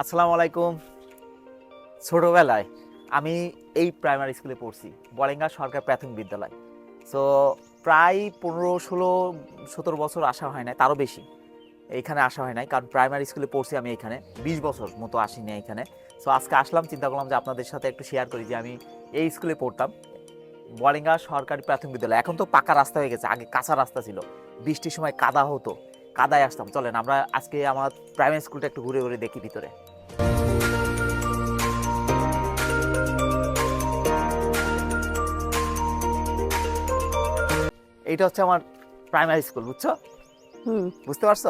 আসসালামু আলাইকুম। ছোটোবেলায় আমি এই প্রাইমারি স্কুলে পড়ছি বলেঙ্গা সরকার প্রাথমিক বিদ্যালয়। সো প্রায় পনেরো, ষোলো, সতেরো বছর আসা হয় না তারও বেশি। এইখানে আসা হয় নাই, কারণ প্রাইমারি স্কুলে পড়ছি আমি এখানে বিশ বছর মতো আসিনি এখানে সো আজকে আসলাম, চিন্তা করলাম যে আপনাদের সাথে একটু শেয়ার করি যে আমি এই স্কুলে পড়তাম বলেঙ্গা সরকারি প্রাথমিক বিদ্যালয়। এখন তো পাকা রাস্তা হয়ে গেছে, আগে কাঁচা রাস্তা ছিল। বৃষ্টির সময় কাদা হতো, কাদায় আসতাম। চলেন, আমরা আজকে আমার প্রাইমারি স্কুলটা একটু ঘুরে ঘুরে দেখি ভিতরে। এইটা হচ্ছে আমার প্রাইমারি স্কুল বুঝছ? হুম। বুঝতে পারছ?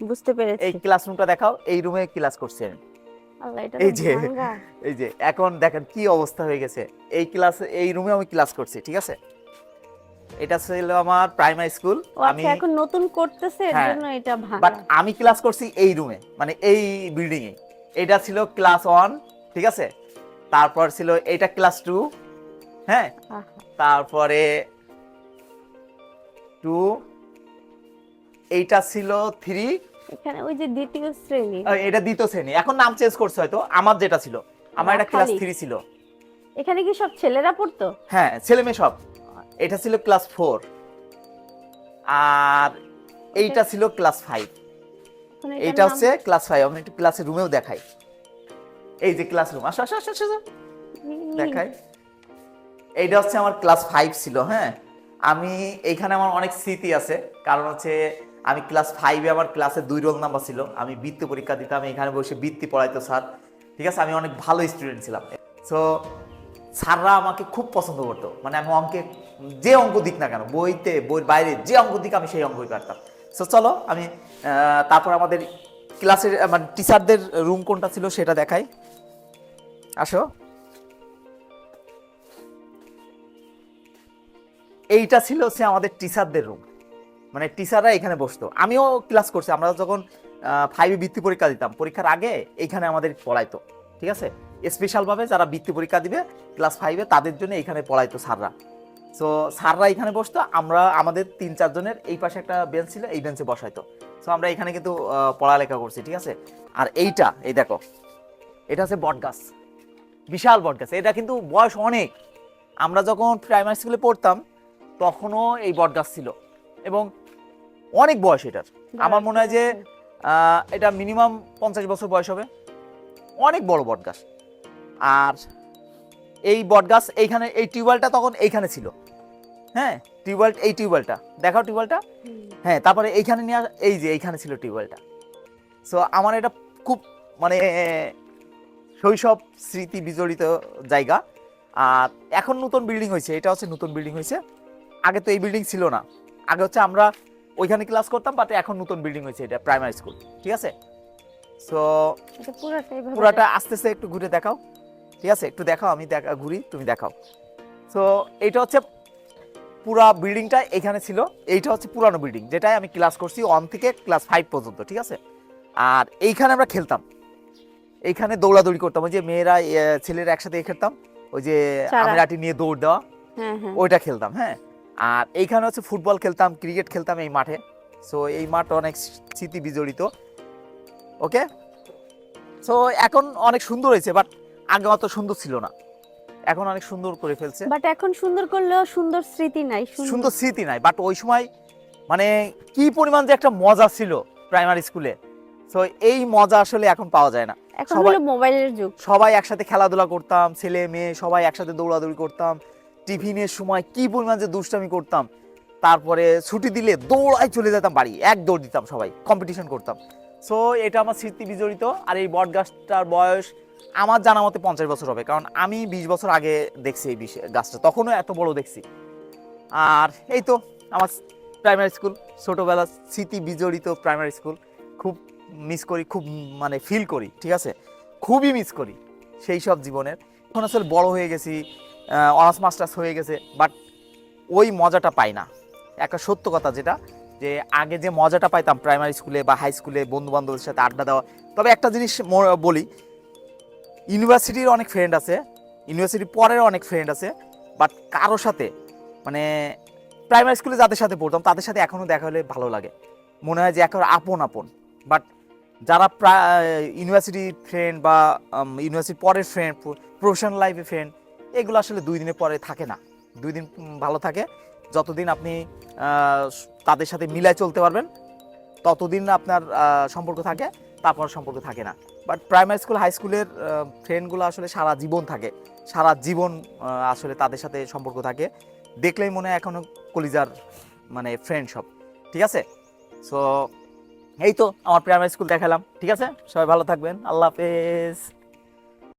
বুঝতে পেরেছি। এই ক্লাসরুমটা দেখাও এই রুমে ক্লাস করছি আমি। এই যে। এই যে এখন দেখেন কি অবস্থা হয়ে গেছে। এই ক্লাসে এই রুমে আমি ক্লাস করছি ঠিক আছে? এটা ছিল আমার প্রাইমারি স্কুল আমি আচ্ছা এখন নতুন করতেছে এর হ্যাঁ, জন্য এটা ভাঙা বাট আমি ক্লাস করছি এই রুমে মানে এই বিল্ডিং এ এটা ছিল ক্লাস ওয়ান ঠিক আছে? তারপর ছিল এটা ক্লাস টু হ্যাঁ? তারপরে টু এইটা ছিল থ্রি। এখানে ওই যে দ্বিতীয় শ্রেণি। এটা দ্বিতীয় শ্রেণি। এখন নাম চেঞ্জ করছে হয়তো। আমার যেটা ছিল আমার এটা ক্লাস থ্রি ছিল। এখানে কি সব ছেলেরা পড়তো? হ্যাঁ ছেলে মেয়ে সব। এটা ছিল ক্লাস ফোর আর এইটা ছিল ক্লাস ফাইভ এইটা হচ্ছে ক্লাস ফাইভ আমি একটু ক্লাসের রুমেও দেখাই। এই যে ক্লাসরুম আসো আসো আসো আসো, আসো। দেখাই। এইটা হচ্ছে আমার ক্লাস ফাইভ ছিল হ্যাঁ। আমি এইখানে আমার অনেক স্মৃতি আছে। কারণ হচ্ছে আমি ক্লাস ফাইভে আমার ক্লাসে দুই রোল নাম্বার ছিল। আমি বৃত্তি পরীক্ষা দিতাম, এখানে বসে বৃত্তি পড়াইতো স্যার। ঠিক আছে? আমি অনেক ভালো স্টুডেন্ট ছিলাম। সো স্যাররা আমাকে খুব পছন্দ করতো। মানে আমি অঙ্কে, যে অঙ্ক দিক না কেন, বইতে, বইয়ের বাইরে, যে অঙ্ক দিক আমি সেই অঙ্কই পারতাম সো চলো আমি তারপর আমাদের ক্লাসের মানে টিচারদের রুম কোনটা ছিল সেটা দেখাই। আসো। এইটা ছিল হচ্ছে আমাদের টিচারদের রুম মানে টিচাররা এখানে বসতো। আমিও ক্লাস করছি, আমরা যখন ফাইভে বৃত্তি পরীক্ষা দিতাম, পরীক্ষার আগে এইখানে আমাদের পড়াইতো, ঠিক আছে? স্পেশালভাবে যারা বৃত্তি পরীক্ষা দিবে ক্লাস ফাইভে তাদের জন্য এখানে পড়াইতো স্যাররা। সো স্যাররা এখানে বসতো, আমরা, আমাদের তিন চারজনের এই পাশে একটা বেঞ্চ ছিল, এই বেঞ্চে বসাইতো। সো আমরা এখানে কিন্তু পড়ালেখা করছি, ঠিক আছে? আর এইটা, এই দেখো, এটা হচ্ছে বটগাছ। বিশাল বটগাছ, এটা কিন্তু বয়স অনেক। আমরা যখন প্রাইমারি স্কুলে পড়তাম তখনও এই বটগাছ ছিল। এবং অনেক বয়স এটার। আমার মনে হয় যে এটা মিনিমাম পঞ্চাশ বছর বয়স হবে। অনেক বড় বটগাছ। আর এই বটগাছ এইখানে এই টিউবওয়েলটা তখন এইখানে ছিল। হ্যাঁ টিউবওয়েল এই টিউবওয়েলটা। দেখাও টিউবওয়েলটা। হ্যাঁ তারপরে এইখানে নিয়ে এই যে এইখানে ছিল টিউবওয়েলটা। সো আমার এটা খুব মানে শৈশব স্মৃতি বিজড়িত জায়গা। আর এখন নতুন বিল্ডিং হয়েছে। এটা হচ্ছে নতুন বিল্ডিং হয়েছে। আগে তো এই বিল্ডিং ছিল না। আগে হচ্ছে আমরা ওইখানে ক্লাস করতাম বাট এখন নতুন বিল্ডিং হয়েছে এটা প্রাইমারি স্কুল ঠিক আছে? সো পুরাটা আস্তে আস্তে একটু ঘুরে দেখাও ঠিক আছে? একটু দেখাও আমি দেখা ঘুরি তুমি দেখাও। সো এইটা হচ্ছে পুরা বিল্ডিংটা এখানে ছিল এইটা হচ্ছে পুরানো বিল্ডিং যেটাই আমি ক্লাস করছি ওয়ান থেকে ক্লাস ফাইভ পর্যন্ত ঠিক আছে? আর এইখানে আমরা খেলতাম। এইখানে দৌড়াদৌড়ি করতাম ওই যে মেয়েরা ছেলেরা একসাথে খেলতাম ওই যে। আমিরাটি নিয়ে দৌড় দেওয়া হ্যাঁ হ্যাঁ। ওইটা খেলতাম হ্যাঁ? আর এইখানে হচ্ছে ফুটবল খেলতাম ক্রিকেট খেলতাম এই মাঠে। সো এই মাঠ অনেক স্মৃতি বিজড়িত। ওকে সো এখন অনেক সুন্দর হয়েছে বাট আগে অত সুন্দর ছিল না। এখন অনেক সুন্দর করে ফেলছে। বাট এখন সুন্দর করলেও সুন্দর স্মৃতি নাই সুন্দর স্মৃতি নাই বাট ওই সময় মানে কি পরিমাণ যে একটা মজা ছিল প্রাইমারি স্কুলে সো এই মজা আসলে এখন পাওয়া যায় না। এখন হলো মোবাইলের যুগ। সবাই একসাথে খেলাধুলা করতাম ছেলে মেয়ে সবাই একসাথে দৌড়াদৌড়ি করতাম। টিফিনের সময় কি পরিমাণ যে দুষ্টামি করতাম, তারপরে ছুটি দিলে দৌড়াই চলে যেতাম বাড়ি, এক দৌড় দিতাম সবাই কম্পিটিশন করতাম। সো এটা আমার স্মৃতি বিজড়িত, আর এই বট গাছটার বয়স আমার জানা মতে পঞ্চাশ বছর হবে, কারণ আমি বিশ বছর আগে দেখছি এই গাছটা, তখনও এত বড় দেখছি। আর এই তো, আমার প্রাইমারি স্কুল ছোটোবেলা স্মৃতি বিজড়িত প্রাইমারি স্কুল খুব মিস করি, খুব মানে ফিল করি, ঠিক আছে? খুবই মিস করি, সেই সব জীবনের। এখন আসলে বড় হয়ে গেছি অনার্স মাস্টার্স হয়ে গেছে বাট ওই মজাটা পাই না। একটা সত্য কথা যেটা, যে আগে যে মজাটা পাইতাম প্রাইমারি স্কুলে বা হাই স্কুলে বন্ধু বান্ধবের সাথে আড্ডা দেওয়া, তবে একটা জিনিস বলি ইউনিভার্সিটির অনেক ফ্রেন্ড আছে ইউনিভার্সিটির পরের অনেক ফ্রেন্ড আছে বাট কারও সাথে মানে প্রাইমারি স্কুলে যাদের সাথে পড়তাম, তাদের সাথে এখনও দেখা হলে ভালো লাগে। মনে হয় যে এখন আপন আপন বাট যারা ইউনিভার্সিটি ফ্রেন্ড বা ইউনিভার্সিটির পরের ফ্রেন্ড প্রফেশনাল লাইফে ফ্রেন্ড এগুলো আসলে দুই দিনের পরে থাকে না। দুই দিন ভালো থাকে। যতদিন আপনি তাদের সাথে মিলায় চলতে পারবেন, ততদিন আপনার সম্পর্ক থাকে, তারপর সম্পর্ক থাকে না। বাট প্রাইমারি স্কুল হাই স্কুলের ফ্রেন্ডগুলো আসলে সারা জীবন থাকে। সারা জীবন আসলে তাদের সাথে সম্পর্ক থাকে। দেখলেই মনে হয় এখনও কলিজার মানে ফ্রেন্ড সব। ঠিক আছে? সো এই তো, আমার প্রাইমারি স্কুল দেখালাম। ঠিক আছে? সবাই ভালো থাকবেন। আল্লাহ হাফেজ।